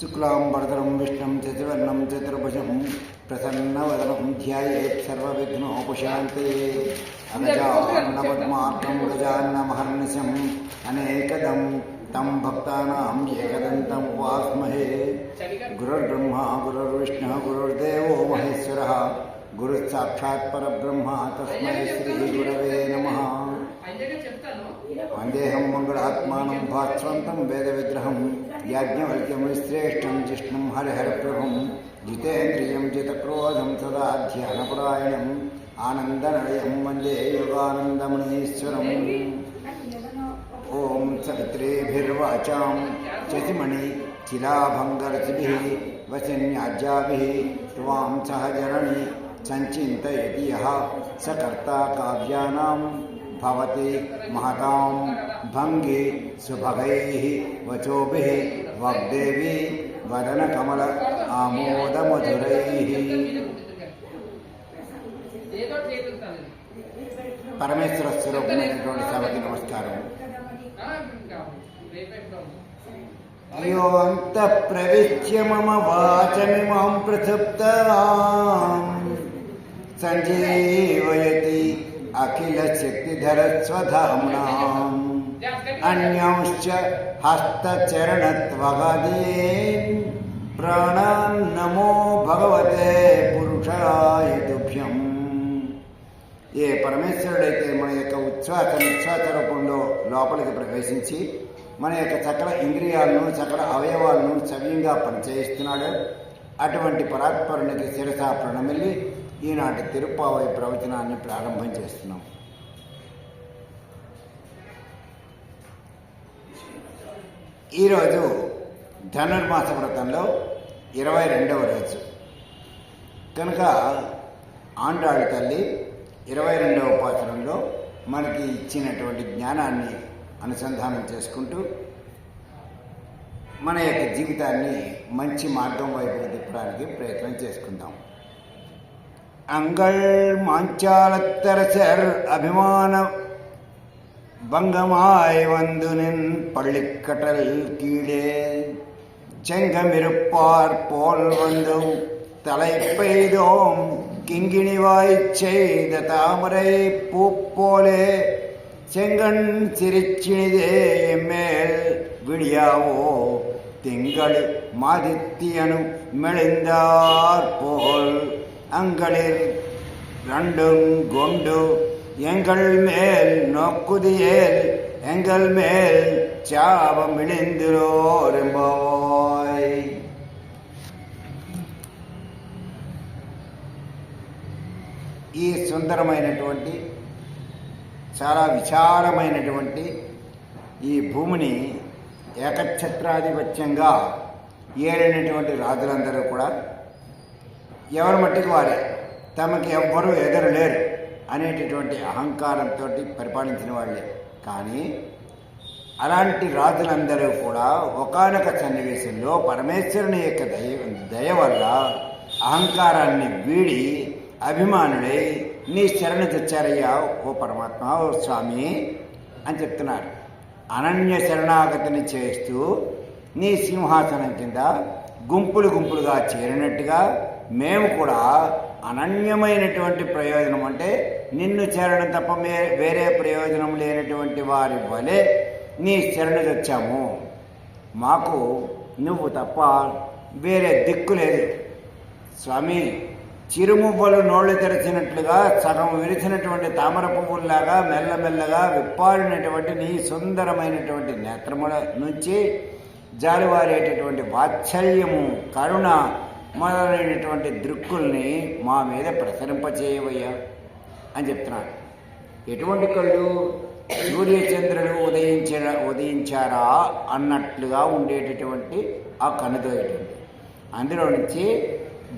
शुक्लांबरधरम विष्णु चतुर्ण चतुर्भुज प्रसन्न वदनम ध्यानोपशात अनजान्नपद्मार्कम अनेकदम तम भक्ता वास्महे। उपासमहे गुरुर्ब्रह्मा, गुरुर्विष्णु, गुरुर्देव महेश्वर गुरुसाक्षात् तस्म तस्मै श्री नमः। అందేహం మంగళాత్మానం భాస్వంతం వేద విగ్రహం యాజ్ఞవల్క్యము యాజ్ఞవల్క్యముశ్రేష్టం జిష్ణుం హరిహరప్రభం జితేంద్రియం జితక్రోధం సదా ధ్యానపరాయణం ఆనందనయం వందే యోగానందమణీశ్వరం ఓం సవిత్రేభిర్వాచాం శశిమణి శిలాభంగరచిభిः వసిన్యాజ్యాभिः त्वां सहजरणि सञ्चिन्तयति यः स कर्ता भवति महतां भङ्गे सुभगैः वचोभिः वाग्देवी वदनकमल आमोदमधुरैः పరమేశ్వర స్వరూపమైనటువంటి సభకి నమస్కారం అయోంత ప్రవిశ్య మమ వాచమిమాం ప్రసుప్తాం సంజీవయతి అఖిల శక్తిధర స్వధామ్నాం అన్యాంశ్చ హస్తచరణత్వగదీన్ ప్రాణాన్ నమో భగవతే పురుషాయ దుభ్యం ఏ పరమేశ్వరుడైతే మన యొక్క ఉచ్ఛ్వాస నిశ్వాస రూపంలో లోపలికి ప్రవేశించి మన యొక్క సకల ఇంద్రియాలను సకల అవయవాలను సవ్యంగా పనిచేయిస్తున్నాడు అటువంటి పరాత్పరునికి శిరస ప్రణమిల్లి ఈనాటి తిరుప్పావై ప్రవచనాన్ని ప్రారంభం చేస్తున్నాం. ఈరోజు ధనుర్మాస వ్రతంలో ఇరవై రెండవ రోజు. కనుక ఆండాళ్ళ తల్లి ఇరవై రెండవ పాత్రంలో మనకి ఇచ్చినటువంటి జ్ఞానాన్ని అనుసంధానం చేసుకుంటూ మన యొక్క జీవితాన్ని మంచి మార్గం వైపు తిప్పడానికి ప్రయత్నం చేసుకుందాం. அங்கள் மாஞ்சாலத்தரசர் அபிமான பங்கமாய் வந்து நின் பள்ளிக்கடல் கீழே. செங்கமிருப்பார் போல் வந்து தலை பெய்தோம். கிங்கிணிவாய் செய்த தாமரை பூ போலே செங்கண் சிரிச்சினிதே மேல் விடியாவோ திங்களி மதித்தியனும் மெளிந்தார் போல் அங்களில் ரெண்டும் கொண்டு எங்கள் மேல் நோக்குதியேல் எங்கள் மேல் சாபம் இணைந்திரோரும்போய் ఈ సుందరమైనటువంటి చాలా విశాలమైనటువంటి ఈ భూమిని ఏకఛత్రాధిపత్యంగా ఏలినటువంటి రాజులందరూ కూడా ఎవరి మట్టికి వారే? తమకి ఎవ్వరూ ఎగరలేరు లేరు అనేటటువంటి అహంకారంతో పరిపాలించిన వాళ్ళే. కానీ అలాంటి రాజులందరూ కూడా ఒకనొక సన్నివేశంలో పరమేశ్వరుని యొక్క దయ దయ వల్ల అహంకారాన్ని వీడి అభిమానుడై నీ శరణ తెచ్చారయ్యా ఓ పరమాత్మ ఓ స్వామి అని చెప్తున్నారు. అనన్య శరణాగతిని చేస్తూ నీ సింహాసనం కింద గుంపులు గుంపులుగా చేరినట్టుగా మేము కూడా అనన్యమైనటువంటి ప్రయోజనం అంటే నిన్ను చేరడం తప్ప మే వేరే ప్రయోజనం లేనటువంటి వారి వలె నీ శరణు తెచ్చాము మాకు నువ్వు తప్ప వేరే దిక్కు లేదు. స్వామి చిరుమువ్వలు నోళ్ళు తెరిచినట్లుగా సగం విరిచినటువంటి తామర పువ్వుల్లాగా మెల్లమెల్లగా విప్పారినటువంటి నీ సుందరమైనటువంటి నేత్రముల నుంచి జారివారేటటువంటి వాత్సల్యము కరుణ మొదలైనటువంటి దృక్కుల్ని మా మీద ప్రసరింపచేయవయ్యా అని చెప్తున్నాడు. ఎటువంటి కళ్ళు సూర్యచంద్రులు ఉదయించ ఉదయించారా అన్నట్లుగా ఉండేటటువంటి ఆ కనుదోయటువంటి అందులో నుంచి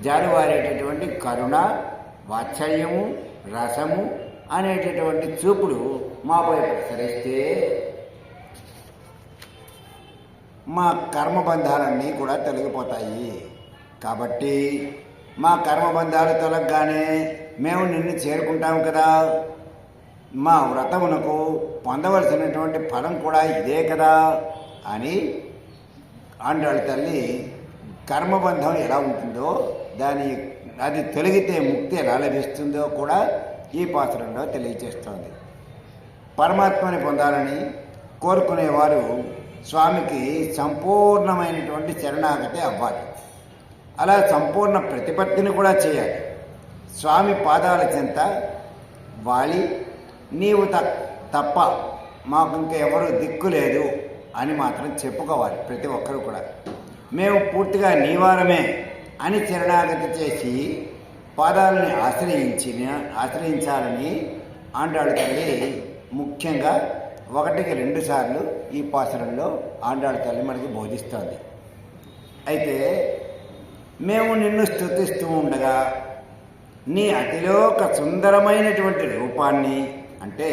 జారువారేటటువంటి కరుణ వాత్సల్యము రసము అనేటటువంటి చూపుడు మాపై ప్రసరిస్తే మా కర్మబంధాలన్నీ కూడా తొలగిపోతాయి. కాబట్టి మా కర్మబంధాలు తొలగగానే మేము నిన్ను చేరుకుంటాము కదా. మా వ్రతమునకు పొందవలసినటువంటి ఫలం కూడా ఇదే కదా అని ఆండాళ్ళ తల్లి. కర్మబంధం ఎలా ఉంటుందో దాని అది తొలగితే ముక్తి ఎలా లభిస్తుందో కూడా ఈ పాత్రలో తెలియజేస్తోంది పరమాత్మని పొందాలని కోరుకునేవారు స్వామికి సంపూర్ణమైనటువంటి శరణాగతి అవ్వాలి. అలా సంపూర్ణ ప్రతిపత్తిని కూడా చేయాలి. స్వామి పాదాల చెంత వాలి నీవు త తప్ప మాకు ఇంకా ఎవరు దిక్కు లేదు అని మాత్రం చెప్పుకోవాలి ప్రతి ఒక్కరు కూడా. మేము పూర్తిగా నీవారమే అని శరణాగతి చేసి పాదాలని ఆశ్రయించి ఆశ్రయించాలని ఆండాడు తల్లి ముఖ్యంగా ఒకటికి రెండు సార్లు ఈ పాసరంలో ఆండాడు తల్లి మనకి బోధిస్తోంది. అయితే మేము నిన్ను స్తుతిస్తూ ఉండగా నీ అతిలోక సుందరమైనటువంటి రూపాన్ని అంటే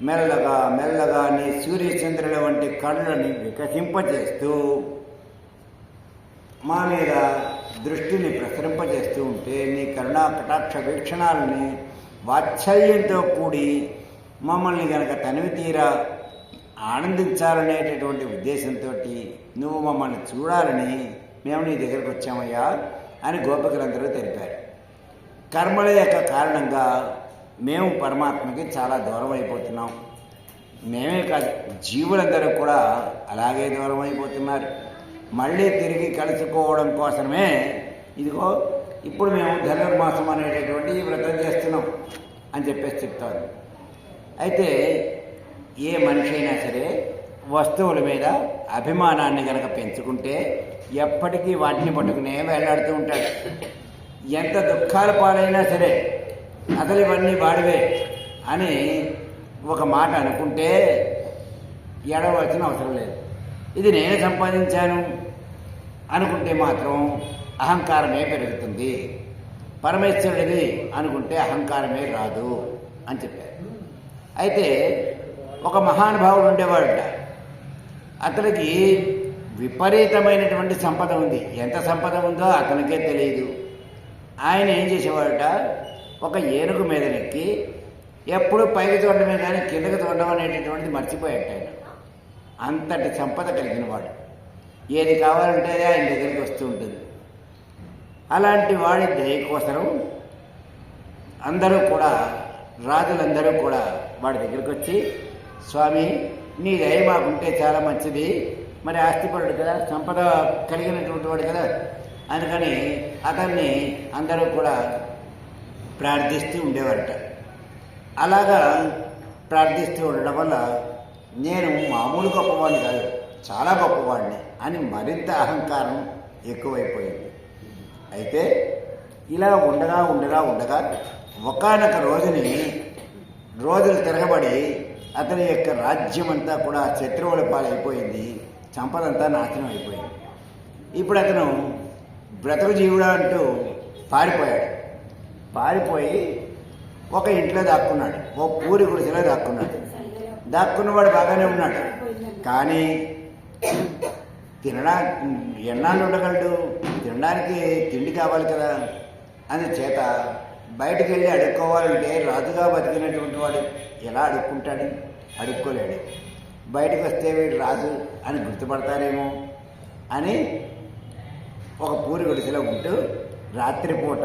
మెల్లగా మెల్లగా నీ సూర్యచంద్రుల వంటి కళ్ళని వికసింపజేస్తూ మా మీద దృష్టిని ప్రసరింపజేస్తూ ఉంటే నీ కరుణా కటాక్ష వీక్షణాలని వాత్సల్యంతో కూడి మమ్మల్ని గనక తనివి తీరా ఆనందించాలనేటటువంటి ఉద్దేశంతో నువ్వు మమ్మల్ని చూడాలని మేము నీ దగ్గరకు వచ్చామయ్యా అని గోపికలందరూ తెలిపారు. కర్మల యొక్క కారణంగా మేము పరమాత్మకి చాలా దూరం అయిపోతున్నాం. మేమే కాదు జీవులందరూ కూడా అలాగే దూరం అయిపోతున్నారు. మళ్ళీ తిరిగి కలుసుకోవడం కోసమే ఇదిగో ఇప్పుడు మేము ధనుర్మాసం అనేటటువంటి వ్రతం చేస్తున్నాం అని చెప్పేసి చెప్తారు అయితే ఏ మనిషి అయినా సరే వస్తువుల మీద అభిమానాన్ని గనక పెంచుకుంటే ఎప్పటికీ వాటిని పట్టుకునే వేలాడుతూ ఉంటాడు. ఎంత దుఃఖాల పాలైనా సరే అసలు ఇవన్నీ వాడివే అని ఒక మాట అనుకుంటే ఎడవలసిన అవసరం లేదు. ఇది నేను సంపాదించాను అనుకుంటే మాత్రం అహంకారమే పెరుగుతుంది. పరమేశ్వరుడిది అనుకుంటే అహంకారమే రాదు అని చెప్పారు. అయితే ఒక మహానుభావుడు ఉండేవాడు అతనికి విపరీతమైనటువంటి సంపద ఉంది. ఎంత సంపద ఉందో అతనికే తెలియదు ఆయన ఏం చేసేవాడట? ఒక ఏనుగు మీద నెక్కి ఎప్పుడు పైకి చూడడమే కానీ కిందకి చూడడం అనేటటువంటిది మర్చిపోయాడు ఆయన. అంతటి సంపద కలిగిన వాడు. ఏది కావాలంటే అది ఆయన దగ్గరికి వస్తూ ఉంటుంది. అలాంటి వాడి దయ కోసం అందరూ కూడా రాజులందరూ కూడా వాడి దగ్గరికి వచ్చి స్వామి నీ దయ మాకుంటే చాలా మంచిది. మరి ఆస్తిపరుడు కదా సంపద కలిగినటువంటి వాడు కదా. అందుకని అతన్ని అందరూ కూడా ప్రార్థిస్తూ ఉండేవారట. అలాగా ప్రార్థిస్తూ ఉండడం వల్ల నేను మామూలు గొప్పవాడిని కాదు చాలా గొప్పవాడిని అని మరింత అహంకారం ఎక్కువైపోయింది. అయితే ఇలా ఉండగా ఉండగా ఉండగా ఒకనొక రోజుని రోజులు తిరగబడి అతని యొక్క రాజ్యం అంతా కూడా శత్రువుల పాలైపోయింది. సంపదంతా నాశనం అయిపోయింది. ఇప్పుడు అతను బ్రతుకు జీవుడు అంటూ పారిపోయాడు. పారిపోయి ఒక ఇంట్లో దాక్కున్నాడు. ఓ పూరి గుడిసెలో దాక్కున్నాడు. దాక్కున్నవాడు బాగానే ఉన్నాడు. కానీ తినడా ఎన్నాళ్ళు ఉండగలడు? తినడానికి తిండి కావాలి కదా. అందుచేత బయటకు బయటికి వెళ్ళి అడుక్కోవాలంటే రాజుగా బతికినటువంటి వాడు ఎలా అడుక్కుంటాడు? అడుక్కోలేడు. బయటకు వస్తే వీడు రాజు అని గుర్తుపడతారేమో అని ఒక పూరి గుడిసెలో ఉంటూ రాత్రిపూట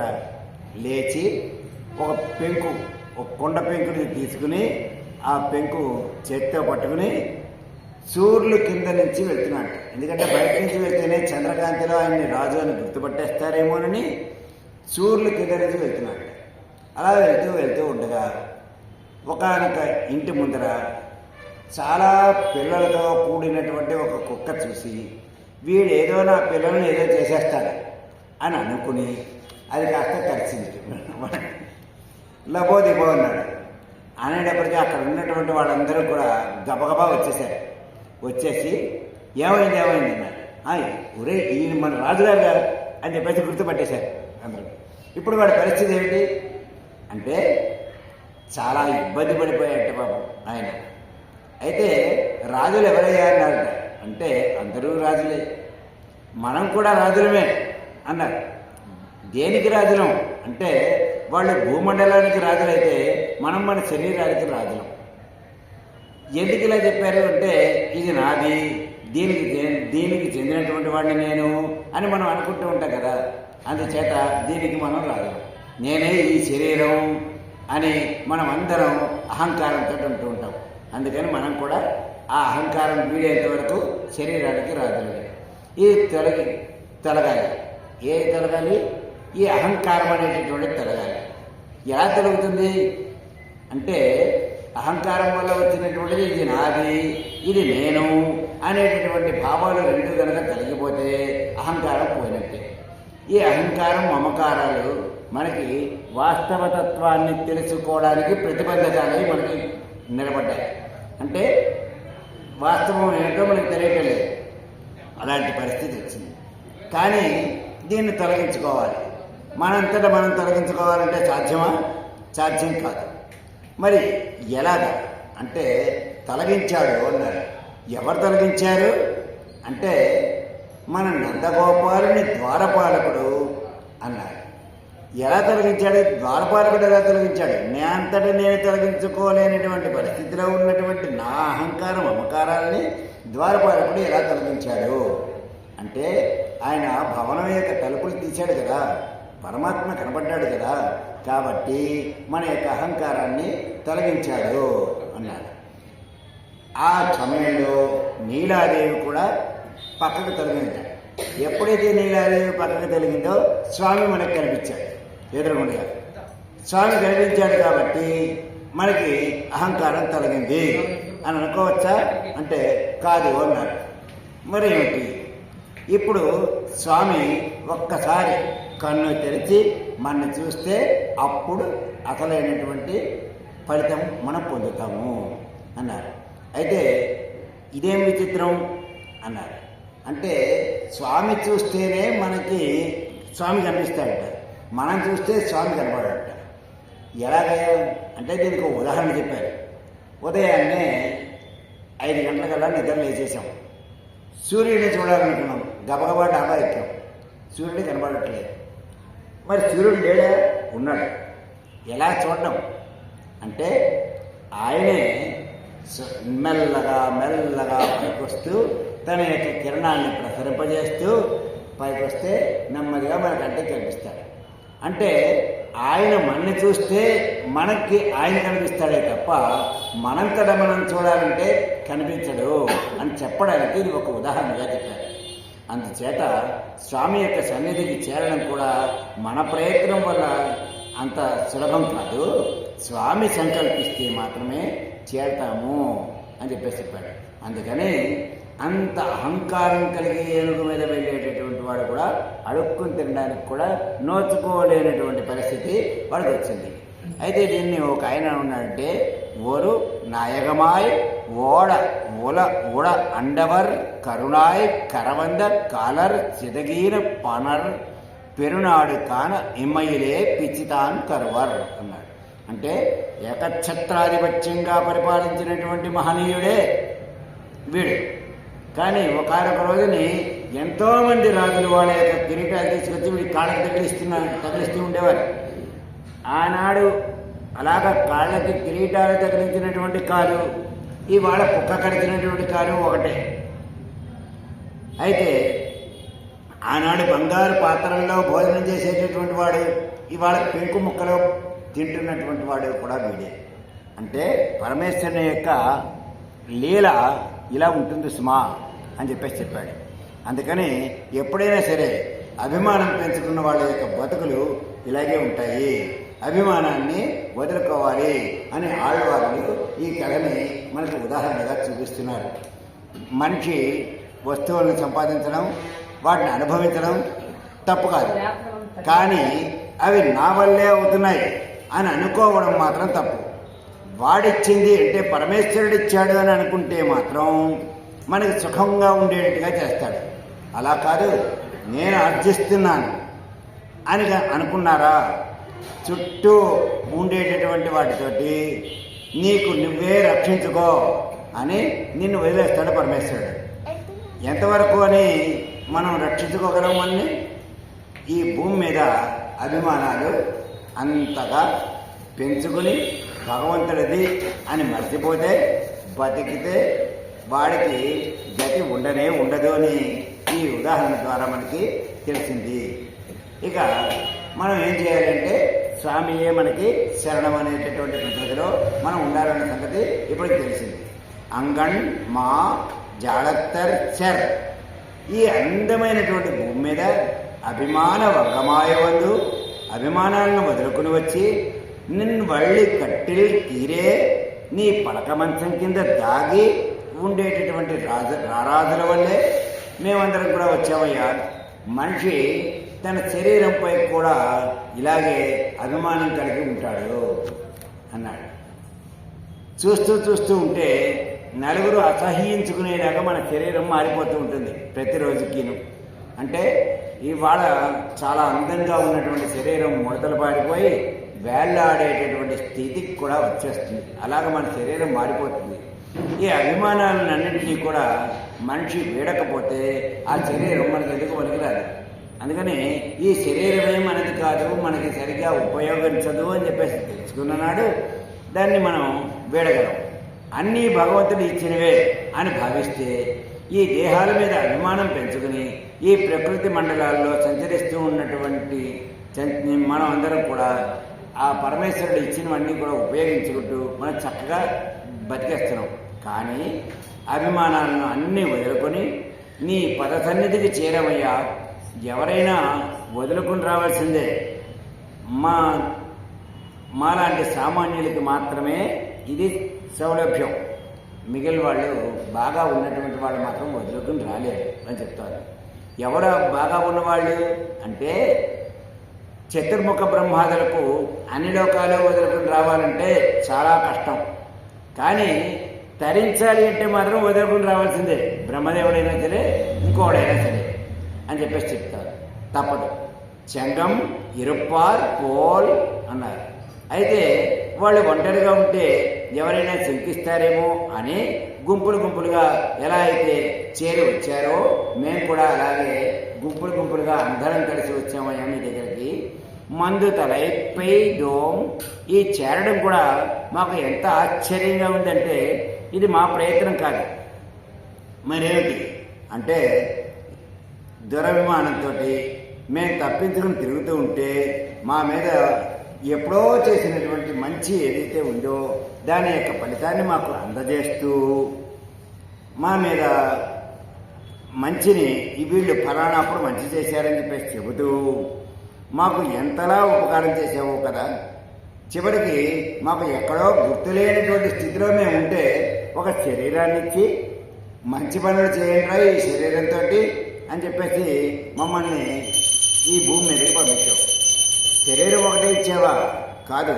లేచి ఒక పెంకు ఒక కొండ పెంకుని తీసుకుని ఆ పెంకు చేత్తో పట్టుకుని సూర్యులు కింద నుంచి వెళ్తున్నాడు ఎందుకంటే బయట నుంచి వెళ్తేనే చంద్రకాంతిలో ఆయన్ని రాజు అని గుర్తుపట్టేస్తారేమోనని సూర్యులు కింద నుంచి వెళ్తున్నాడు అలా వెళ్తూ వెళ్తూ ఉండగా ఒకనొక ఇంటి ముందర చాలా పిల్లలతో కూడినటువంటి ఒక కుక్క చూసి వీడు ఏదో నా పిల్లల్ని ఏదో చేసేస్తాడు అని అనుకుని అది కాస్త కరిచింది లబో దిబో అన్నాడు. అనేటప్పటికీ అక్కడ ఉన్నటువంటి వాళ్ళందరూ కూడా గబగబా వచ్చేసారు వచ్చేసి ఏమైంది ఏమైంది? అన్నారు. ఒరే ఈయన మన రాజుగారు గారు అని చెప్పేసి గుర్తుపట్టేశారు అందరూ. ఇప్పుడు వాడి పరిస్థితి ఏమిటి? అంటే చాలా ఇబ్బంది పడిపోయాట పాపం ఆయన. అయితే రాజులు ఎవరయ్యారన్నారు అంటే అందరూ రాజులే. మనం కూడా రాజులమే అన్నారు. దేనికి రాజులం? అంటే వాళ్ళు భూమండలానికి రాజులైతే మనం మన శరీరానికి రాజులం. ఎందుకు ఇలా చెప్పారు? అంటే ఇది నాది దీనికి దీనికి చెందినటువంటి వాడిని నేను అని మనం అనుకుంటూ ఉంటాం కదా. అందుచేత దీనికి మనం రాదు నేనే ఈ శరీరం అని మనం అందరం అహంకారంతో ఉంటూ ఉంటాం. అందుకని మనం కూడా ఆ అహంకారం వీడేంత వరకు శరీరానికి రాదు ఇది తొలగి తొలగాలి. ఏ తొలగాలి? ఈ అహంకారం అనేటటువంటిది తొలగాలి. ఎలా తొలగుతుంది? అంటే అహంకారం వల్ల వచ్చినటువంటిది ఇది నాది ఇది నేను అనేటటువంటి భావాలు రెండు కనుక తొలగిపోతే అహంకారం పోయినట్టే. ఈ అహంకారం మమకారాలు మనకి వాస్తవతత్వాన్ని తెలుసుకోవడానికి ప్రతిబంధకాలై మనకి నిలబడ్డాయి. అంటే వాస్తవం ఏంటో మనకి తెలియటం లేదు అలాంటి పరిస్థితి వచ్చింది. కానీ దీన్ని తొలగించుకోవాలి. మనంతటా మనం తొలగించుకోవాలంటే సాధ్యమా? సాధ్యం కాదు. మరి ఎలాగ? అంటే తొలగించాడు అన్నారు. ఎవరు తొలగించారు? అంటే మన నందగోపాలుని ద్వారపాలకుడు అన్నాడు. ఎలా తొలగించాడు? ద్వారపాలకుడు ఎలా తొలగించాడు? నే అంతటా నేను తొలగించుకోలేనటువంటి పరిస్థితిలో ఉన్నటువంటి నా అహంకారం అమకారాలని ద్వారపాలకుడు ఎలా తొలగించాడు? అంటే ఆయన భవనం యొక్క తలుపులు తీశాడు కదా పరమాత్మ కనబడ్డాడు కదా కాబట్టి మన యొక్క అహంకారాన్ని తొలగించాడు అన్నాడు. ఆ సమయంలో నీలాదేవి కూడా పక్కకు తొలగింది ఎప్పుడైతే నీలాదేవి పక్కకు తొలగిందో స్వామి మనకు కనిపించాడు. ఎదురుగుండగా స్వామి కనిపించాడు కాబట్టి మనకి అహంకారం తొలగింది. అని అనుకోవచ్చా? అంటే కాదు అన్నారు. మరి ఏమిటి ఇప్పుడు స్వామి ఒక్కసారి కన్ను తెరిచి మన చూస్తే అప్పుడు అసలైనటువంటి ఫలితం మనం పొందుతాము అన్నారు. అయితే ఇదేం విచిత్రం? అన్నారు. అంటే స్వామి చూస్తేనే మనకి స్వామి కనిపిస్తాడట మనం చూస్తే స్వామి కనపడట ఎలాగే? అంటే దీనికి ఒక ఉదాహరణ చెప్పారు ఉదయాన్నే ఐదు గంటలకల్లా నిద్ర లేచేసాం సూర్యుడిని చూడాలనుకున్నాం. గబగబా డాబా ఎక్కాం. సూర్యుడిని కనబడట్లేదు మరి సూర్యుడు లేడా? ఉన్నాడు. ఎలా చూడడం? అంటే ఆయనే స- మెల్లగా మెల్లగా పైకొస్తూ తన యొక్క కిరణాన్ని ప్రసరింపజేస్తూ పైకొస్తే నెమ్మదిగా మనకు అంటే కనిపిస్తాడు. అంటే ఆయన మనని చూస్తే మనకి ఆయన కనిపిస్తాడే తప్ప మనంతట మనం చూడాలంటే కనిపించడు అని చెప్పడానికి ఇది ఒక ఉదాహరణగా చెప్పారు. అందుచేత స్వామి యొక్క సన్నిధికి చేరడం కూడా మన ప్రయత్నం వల్ల అంత సులభం కాదు. స్వామి సంకల్పిస్తే మాత్రమే చేరతాము అని చెప్పేసి చెప్పాడు. అందుకని అంత అహంకారం కలిగి ఏనుగు మీద వెళ్ళేటటువంటి వాడు కూడా అడుక్కుని తినడానికి కూడా నోచుకోలేనటువంటి పరిస్థితి వాడికి వచ్చింది. అయితే దీన్ని ఒక ఆయన ఉన్నాడంటే ఓరు నాయగమాయ్ ఓడ ఉల ఉడ అండవర్ కరుణాయ్ కరవంద కాలర్ చిదగీర పనర్ పెరునాడు కాన ఇమ్మయిలే పిచ్చితాన్ కరువర్ అన్నాడు. అంటే ఏకఛత్రాధిపత్యంగా పరిపాలించినటువంటి మహనీయుడే వీడు. కానీ ఒకనొక రోజుని ఎంతోమంది రాజులు వాళ్ళ యొక్క కిరీటాలు తీసుకొచ్చి వీడి కాళ్ళకి తగిలిస్తున్నారు తగిలిస్తూ ఉండేవారు. ఆనాడు అలాగ కాళ్ళకి కిరీటాలు తగిలించినటువంటి కారు ఇవాళ కుక్క కడిచినటువంటి కారు ఒకటే. అయితే ఆనాడు బంగారు పాత్రల్లో భోజనం చేసేటటువంటి వాడు ఇవాళ పెంకు ముక్కలో తింటున్నటువంటి వాడు కూడా వీడే. అంటే పరమేశ్వరుని యొక్క లీల ఇలా ఉంటుంది సుమా అని చెప్పేసి చెప్పాడు. అందుకని ఎప్పుడైనా సరే అభిమానం పెంచుకున్న వాళ్ళ యొక్క బతుకులు ఇలాగే ఉంటాయి. అభిమానాన్ని వదులుకోవాలి అని ఆళ్వార్లు ఈ కళని మనకు ఉదాహరణగా చూపిస్తున్నారు. మనిషి వస్తువులను సంపాదించడం వాటిని అనుభవించడం తప్పు కాదు. కానీ అవి నా వల్లే అవుతున్నాయి అని అనుకోవడం మాత్రం తప్పు. వాడిచ్చింది అంటే పరమేశ్వరుడు ఇచ్చాడు అని అనుకుంటే మాత్రం మనకి సుఖంగా ఉండేటట్టుగా చేస్తాడు. అలా కాదు నేను అర్జిస్తున్నాను అని అనుకున్నారా? చుట్టూ ఉండేటటువంటి వాటితోటి నీకు నువ్వే రక్షించుకో అని నిన్ను వదిలేస్తాడు పరమేశ్వరుడు. ఎంతవరకు అని మనం రక్షించుకోగలం అన్ని? ఈ భూమి మీద అభిమానాలు అంతగా పెంచుకుని భగవంతుడిది అని మర్చిపోతే బతికితే వాడికి గతి ఉండనే ఉండదు అని ఈ ఉదాహరణ ద్వారా మనకి తెలిసింది. ఇక మనం ఏం చేయాలంటే స్వామియే మనకి శరణం అనేటటువంటి పద్ధతిలో మనం ఉండాలన్న సంగతి ఇప్పటికి తెలిసింది. అంగణ్ మా జాడత్తర్ చర్. ఈ అందమైనటువంటి భూమి మీద అభిమాన వర్గమాయవందు అభిమానాలను వదులుకుని వచ్చి నిన్ను వళ్ళి కట్టెలు తీరే నీ పడక మంచం కింద దాగి ఉండేటటువంటి రాజు రారాజుల వల్లే మేమందరం కూడా వచ్చామయ్యా. మనిషి తన శరీరంపై కూడా ఇలాగే అభిమానం కలిగి ఉంటాడు అన్నాడు. చూస్తూ చూస్తూ ఉంటే నలుగురు అసహ్యించుకునేలాగా మన శరీరం మారిపోతూ ఉంటుంది ప్రతిరోజుకిను. అంటే ఇవాళ చాలా అందంగా ఉన్నటువంటి శరీరం ముడతలు పారిపోయి వేళ్ళాడేటటువంటి స్థితికి కూడా వచ్చేస్తుంది. అలాగ మన శరీరం మారిపోతుంది. ఈ అభిమానాలన్నింటినీ కూడా మనిషి వీడకపోతే ఆ శరీరం మనకి ఎందుకు పనికిరాదు? అందుకని ఈ శరీరమే మనది కాదు మనకి సరిగ్గా ఉపయోగించదు అని చెప్పేసి తెలుసుకున్ననాడు దాన్ని మనం వీడగలం. అన్నీ భగవంతుడు ఇచ్చినవే అని భావిస్తే ఈ దేహాల మీద అభిమానం పెంచుకుని ఈ ప్రకృతి మండలాల్లో సంచరిస్తూ ఉన్నటువంటి మనం అందరం కూడా ఆ పరమేశ్వరుడు ఇచ్చినవన్నీ కూడా ఉపయోగించుకుంటూ మనం చక్కగా బతికేస్తున్నాం. కానీ అభిమానాలను అన్నీ వదులుకొని నీ పద సన్నిధికి చేరమయ్యా ఎవరైనా వదులుకుని రావాల్సిందే. మా మాలాంటి సామాన్యులకి మాత్రమే ఇది సౌలభ్యం. మిగిలిన వాళ్ళు బాగా ఉన్నటువంటి వాళ్ళు మాత్రం వదులుకుని రాలేరు అని చెప్తారు. ఎవరు బాగా ఉన్నవాళ్ళు అంటే చతుర్ముఖ బ్రహ్మాదులకు అన్ని లోకాలు వదులుకుని రావాలంటే చాలా కష్టం. కానీ తరించాలి అంటే మాత్రం వదులుకుని రావాల్సిందే. బ్రహ్మదేవుడైనా సరే ఇంకోడైనా సరే అని చెప్పేసి చెప్తారు. తప్పదు. చెంగం ఇరుప్పార్ పోల్ అన్నారు. అయితే వాళ్ళు ఒంటరిగా ఉంటే ఎవరైనా శంకిస్తారేమో అని గుంపులు గుంపులుగా ఎలా అయితే చేరి వచ్చారో మేము కూడా అలాగే గుంపులు గుంపులుగా అందరం కలిసి వచ్చామయ్యా మీ దగ్గరికి. మందు తలైపై డోమ్ ఈ చేరడం కూడా మాకు ఎంత ఆశ్చర్యంగా ఉందంటే ఇది మా ప్రయత్నం కాదు. మరేమిటి? అంటే దురభిమానంతో మేము తప్పించుకుని తిరుగుతూ ఉంటే మా మీద ఎప్పుడో చేసినటువంటి మంచి ఏదైతే ఉందో దాని యొక్క ఫలితాన్ని మాకు అందజేస్తూ మా మీద మంచిని వీళ్ళు ఫలానాప్పుడు మంచి చేశారని చెప్పేసి చెబుతూ మాకు ఎంతలా ఉపకారం చేసావో కదా. చివరికి మాకు ఎక్కడో గుర్తులేనటువంటి స్థితిలో మేము ఉంటే ఒక శరీరాన్ని ఇచ్చి మంచి పనులు చేయండిరా ఈ శరీరంతో అని చెప్పేసి మమ్మల్ని ఈ భూమి మీదకి పంపించావు. శరీరం ఒకటే ఇచ్చావా? కాదు.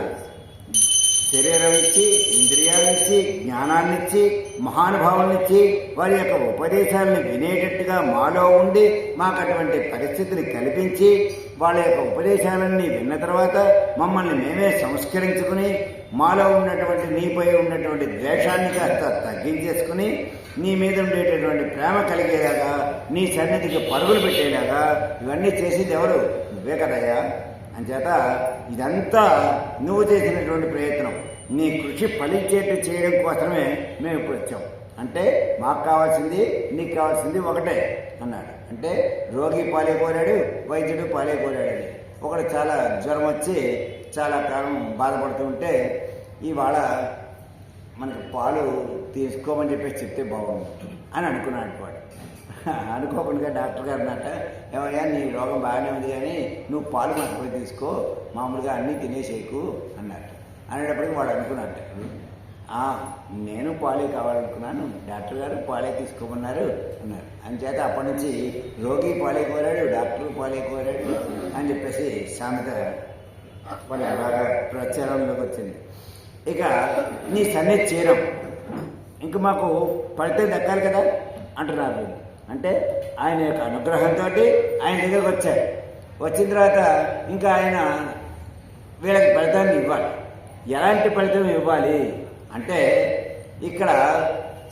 శరీరం ఇచ్చి ఇంద్రియాలనిచ్చి జ్ఞానాన్ని ఇచ్చి వారి యొక్క ఉపదేశాలను వినేటట్టుగా మాలో ఉండి మాకు అటువంటి పరిస్థితిని కల్పించి వాళ్ళ యొక్క ఉపదేశాలన్నీ విన్న తర్వాత మమ్మల్ని మేమే సంస్కరించుకుని మాలో ఉన్నటువంటి నీపై ఉన్నటువంటి ద్వేషాన్ని కాస్త తగ్గించేసుకుని నీ మీద ఉండేటటువంటి ప్రేమ కలిగేలాగా నీ సన్నిధికి పరుగులు పెట్టేలాగా ఇవన్నీ చేసేది ఎవరు? నువ్వే కదయ్యా. అంచేత ఇదంతా నువ్వు చేసినటువంటి ప్రయత్నం. నీ కృషి ఫలించేట్టు చేయడం కోసమే మేము ఇప్పుడు వచ్చాము అంటే మాకు కావాల్సింది నీకు కావాల్సింది ఒకటే అన్నాడు. అంటే రోగి పాలైపోయాడు వైద్యుడు పాలైపోయాడు. అని ఒకడు చాలా జ్వరం వచ్చి చాలా కాలం బాధపడుతూ ఉంటే ఇవాళ మనకి పాలు తీసుకోమని చెప్పేసి చెప్తే బాగుంది అని అనుకున్నాడు వాడు. అనుకోకుండా డాక్టర్ గారు అన్నట ఏమయ్యా నీ రోగం బాగానే ఉంది కానీ నువ్వు పాలు మాకు తీసుకో మామూలుగా అన్నీ తినేసేయకు అన్నట్టు అనేటప్పటికి వాడు అనుకున్నట్టు నేను పాలే కావాలనుకున్నాను. డాక్టర్ గారు పాలే తీసుకోమన్నారు అన్నారు. అంచేత అప్పటి నుంచి రోగి పాలే కోరాడు డాక్టర్ పాలే కోరాడు అని చెప్పేసి సామెత మరి బాగా ప్రచారంలోకి వచ్చింది. ఇక నీ సన్నిధి చేరం. ఇంక మాకు పడితే దక్కాలి కదా అంటున్నారు. అంటే ఆయన యొక్క అనుగ్రహంతో ఆయన దగ్గరకు వచ్చారు. వచ్చిన తర్వాత ఇంకా ఆయన వీళ్ళకి ఫలితాన్ని ఇవ్వాలి. ఎలాంటి ఫలితం ఇవ్వాలి? అంటే ఇక్కడ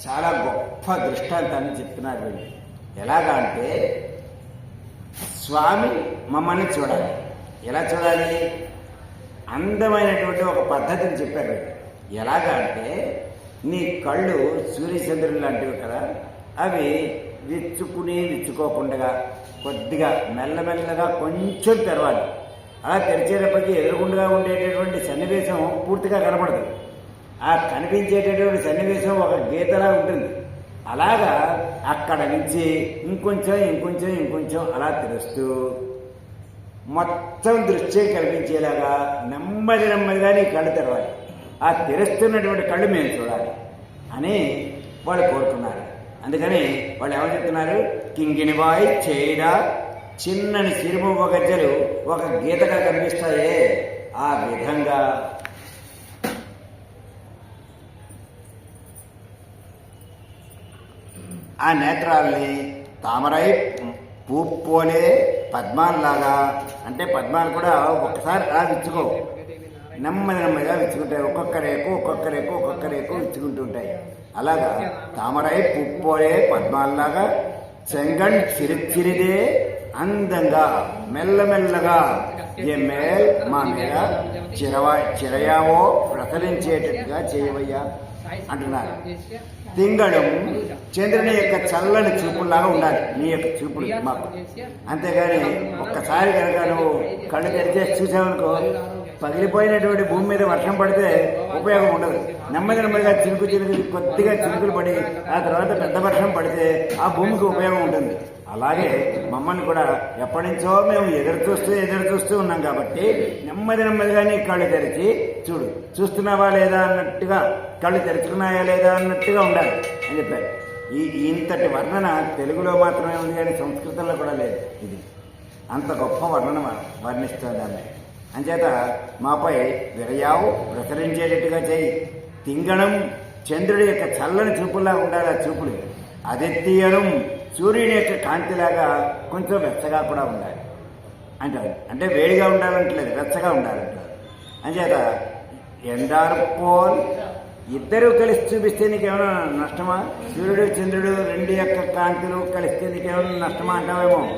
చాలా గొప్ప దృష్టాంతాన్ని చెప్తున్నారు వీళ్ళు. ఎలాగా అంటే స్వామి మమ్మల్ని చూడాలి. ఎలా చూడాలి? అందమైనటువంటి ఒక పద్ధతిని చెప్పారు. ఎలాగా అంటే నీ కళ్ళు సూర్యచంద్రులు లాంటివి కదా అవి విచ్చుకుని విచ్చుకోకుండా కొద్దిగా మెల్లమెల్లగా కొంచెం తెరవాలి. అలా తెరిచేటప్పటికీ ఎదురుగుండగా ఉండేటటువంటి సన్నివేశం పూర్తిగా కనపడదు. ఆ కనిపించేటటువంటి సన్నివేశం ఒక గీతలా ఉంటుంది. అలాగా అక్కడ నుంచి ఇంకొంచెం ఇంకొంచెం ఇంకొంచెం అలా తెలుస్తూ మొత్తం దృశ్యం కనిపించేలాగా నెమ్మది నెమ్మదిగా నీ కళ్ళు తెరవాలి. ఆ తెరుస్తున్నటువంటి కళ్ళు మేము చూడాలి అని వాళ్ళు కోరుకున్నారు. అందుకని వాళ్ళు ఏమని చెప్తున్నారు? కింగిని బాయ్ చేయడా చిన్నని సిరుము గజ్జలు ఒక గీతగా కనిపిస్తాయే. ఆ విధంగా ఆ నేత్రాలని తామరై పూపోలే పద్మాలలాగా. అంటే పద్మాలు కూడా ఒక్కసారి అలా విచ్చుకో. నెమ్మది నెమ్మదిగా విచ్చుకుంటాయి. ఒక్కొక్క రేకు ఒక్కొక్క రేకు ఒక్కొక్క రేకు విచ్చుకుంటూ ఉంటాయి. అలాగా తామరై పుప్పోలే పద్మాలలాగా. చెంగన్ చిరిచిరిదే అందంగా మెల్లమెల్లగా ఏ మా మీద చిరవా చిరయావో ప్రసరించేటట్టుగా చేయవయ్యా అంటున్నారు. తింగడం చంద్రుని యొక్క చల్లని చూపులాగా ఉండాలి నీ యొక్క చూపులు మాకు. అంతేగాని ఒక్కసారి కనుక నువ్వు కళ్ళు తెరిచేసి చూసావనుకో పగిలిపోయినటువంటి భూమి మీద వర్షం పడితే ఉపయోగం ఉండదు. నెమ్మది నెమ్మదిగా చినుకు చినుకు కొద్దిగా చినుకులు పడి ఆ తర్వాత పెద్ద వర్షం పడితే ఆ భూమికి ఉపయోగం ఉంటుంది. అలాగే మమ్మల్ని కూడా ఎప్పటి నుంచో మేము ఎదురు చూస్తూ ఎదురు చూస్తూ ఉన్నాం కాబట్టి నెమ్మది నెమ్మదిగా నీ కళ్ళు తెరిచి చూడు. చూస్తున్నావా లేదా అన్నట్టుగా కళ్ళు తెరుచుకున్నాయా లేదా అన్నట్టుగా ఉండాలి అని చెప్పారు. ఈ ఇంతటి వర్ణన తెలుగులో మాత్రమే ఉంది కానీ సంస్కృతంలో కూడా లేదు ఇది. అంత గొప్ప వర్ణన వ- వర్ణిస్తుంది ఆమె. అంచేత మాపై విరయావు ప్రసరించేటట్టుగా చేయి. తింగణం చంద్రుడి యొక్క చల్లని చూపుల్లా ఉండాలి ఆ చూపులు. అదెత్తియడం సూర్యుని యొక్క కాంతిలాగా కొంచెం వెచ్చగా కూడా ఉండాలి. అంటారు. అంటే వేడిగా ఉండాలంటలేదు వెచ్చగా ఉండాలంటారు. అంచేత ఎండార్పోల్ ఇద్దరు కలిసి చూపిస్తే నీకేమైనా నష్టమా? సూర్యుడు చంద్రుడు రెండు యొక్క కాంతులు కలిస్తే నీకేమైనా నష్టమా అంటావేమో?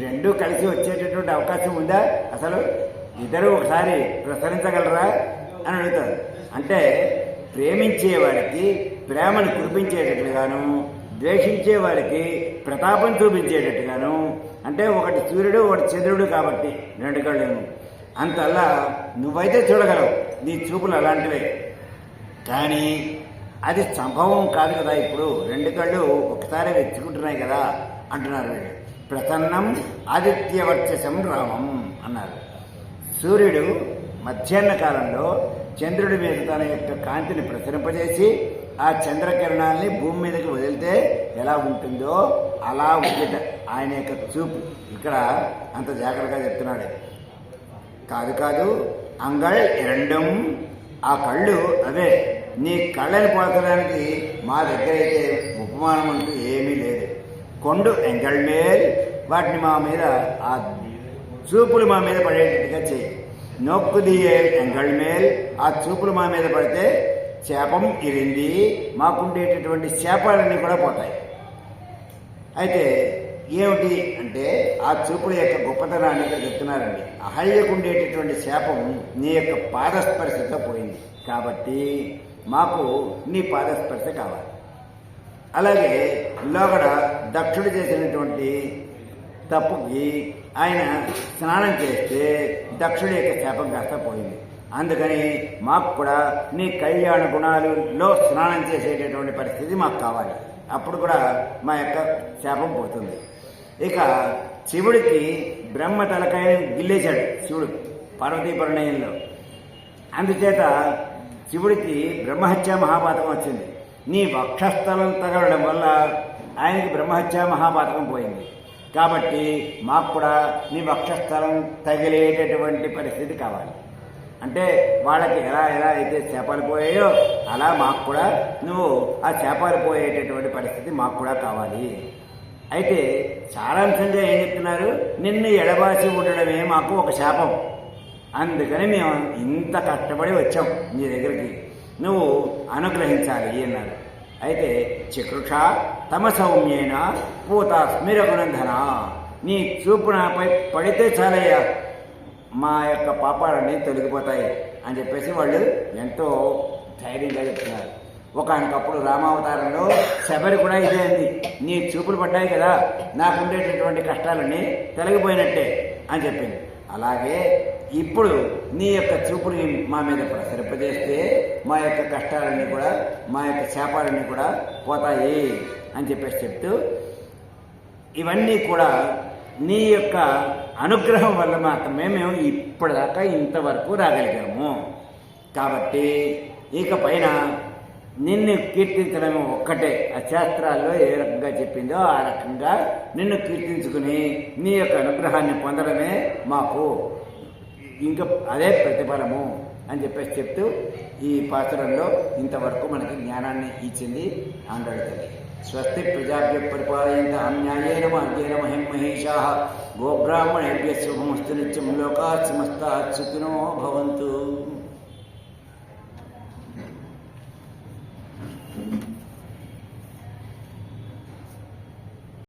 రెండు కలిసి వచ్చేటటువంటి అవకాశం ఉందా? అసలు ఇద్దరు ఒకసారి ప్రసరించగలరా? అని అడుగుతారు. అంటే ప్రేమించే వారికి ప్రేమను కురిపించేటట్లుగాను ద్వేషించే వారికి ప్రతాపం చూపించేటట్టుగాను అంటే ఒకటి సూర్యుడు ఒకటి చంద్రుడు కాబట్టి రెండు కళ్ళు అంతల్లా నువ్వైతే చూడగలవు. నీ చూపులు అలాంటివే. కానీ అది సంభవం కాదు కదా ఇప్పుడు. రెండు కళ్ళు ఒకసారి వెతుకుంటున్నాయి కదా అంటున్నారు వీళ్ళు. ప్రసన్నం ఆదిత్యవర్చసం రామం అన్నారు. సూర్యుడు మధ్యాహ్న కాలంలో చంద్రుడి మీద తన యొక్క కాంతిని ప్రసరింపజేసి ఆ చంద్రకిరణాలని భూమి మీదకి వదిలితే ఎలా ఉంటుందో అలా ఉంటుంది ఆయన యొక్క చూపు. ఇక్కడ అంత జాగ్రత్తగా చెప్తున్నాడు. కాదు కాదు అంగళ్ ఎరండం ఆ కళ్ళు అదే నీ కళ్ళని పోల్చడానికి మా దగ్గర అయితే ఉపమానం అంటూ ఏమీ లేదు. కొండు ఎంగళ్ మేల్ వాటిని మా మీద ఆ చూపులు మా మీద పడేటట్టుగా చేయి. నొక్కు ఎంగళ్ మేల్ ఆ చూపులు మా మీద పడితే శాపం ఇరింది మాకుండేటటువంటి శాపాలన్నీ కూడా పోతాయి. అయితే ఏమిటి అంటే ఆ చూపుల యొక్క గొప్పతనాన్ని ఇక్కడ చెప్తున్నారండి. అహల్యకు ఉండేటటువంటి శాపం నీ యొక్క పాదస్పర్శతో పోయింది. కాబట్టి మాకు నీ పాదస్పర్శ కావాలి. అలాగే లోగడ దక్షుడు చేసినటువంటి తప్పుకి ఆయన స్నానం చేస్తే దక్షుడి యొక్క శాపం కాస్త పోయింది. అందుకని మాకు కూడా నీ కళ్యాణ గుణాలలో స్నానం చేసేటటువంటి పరిస్థితి మాకు కావాలి. అప్పుడు కూడా మా యొక్క శాపం పోతుంది. ఇక శివుడికి బ్రహ్మ తలకాయ గిల్లేశాడు శివుడు పార్వతీ పరిణయంలో. అందుచేత శివుడికి బ్రహ్మహత్య మహాపాతకం వచ్చింది. నీ వక్షస్థలం తగలడం వల్ల ఆయనకి బ్రహ్మహత్య మహాపాతకం పోయింది. కాబట్టి మాకు కూడా నీ వక్షస్థలం తగిలేటటువంటి పరిస్థితి కావాలి. అంటే వాళ్ళకి ఎలా ఎలా అయితే చేపలు పోయాయో అలా మాకు కూడా నువ్వు ఆ చేపలు పోయేటటువంటి పరిస్థితి మాకు కూడా కావాలి. అయితే సారాంశంగా ఏం చెప్తున్నారు? నిన్ను ఎడబాసి ఉండడమే మాకు ఒక శాపం. అందుకని మేము ఇంత కష్టపడి వచ్చాం నీ దగ్గరికి. నువ్వు అనుగ్రహించాలి అన్నారు. అయితే చకృష తమ సౌమ్యేన పూత స్మిరగునంధన నీ చూపు నాపై పడితే చాలయ్యా. మా యొక్క పాపాలన్నీ తొలగిపోతాయి అని చెప్పేసి వాళ్ళు ఎంతో ధైర్యంగా చెప్తున్నారు. ఒకనకప్పుడు రామావతారంలో శబరి కూడా ఇదే అంది. నీ చూపులు పడ్డాయి కదా నాకుండేటటువంటి కష్టాలన్నీ తొలగిపోయినట్టే అని చెప్పింది. అలాగే ఇప్పుడు నీ యొక్క చూపుని మా మీద ప్రసరింపజేస్తే మా యొక్క కష్టాలన్నీ కూడా మా యొక్క శాపాలన్నీ కూడా పోతాయి అని చెప్పేసి చెప్తూ ఇవన్నీ కూడా నీ యొక్క అనుగ్రహం వల్ల మాత్రమే మేము ఇప్పటిదాకా ఇంతవరకు రాగలిగాము. కాబట్టి ఇక పైన నిన్ను కీర్తించడం ఒక్కటే. ఆ శాస్త్రాల్లో ఏ రకంగా చెప్పిందో ఆ రకంగా నిన్ను కీర్తించుకుని నీ యొక్క అనుగ్రహాన్ని పొందడమే మాకు ఇంకా అదే ప్రతిఫలము అని చెప్పేసి చెప్తూ ఈ పాత్రలో ఇంతవరకు మనకి జ్ఞానాన్ని ఇచ్చింది ఆంధ్రాడి स्वस्ति स्वस्तिप्रजाभ्यः परिपालयन्तः अन्यायेन मार्गेण महें महेशाः गोब्राह्मणेभ्यः शुभमस्तु नित्यं लोकात् समस्तात् सुखिनो भवन्तु।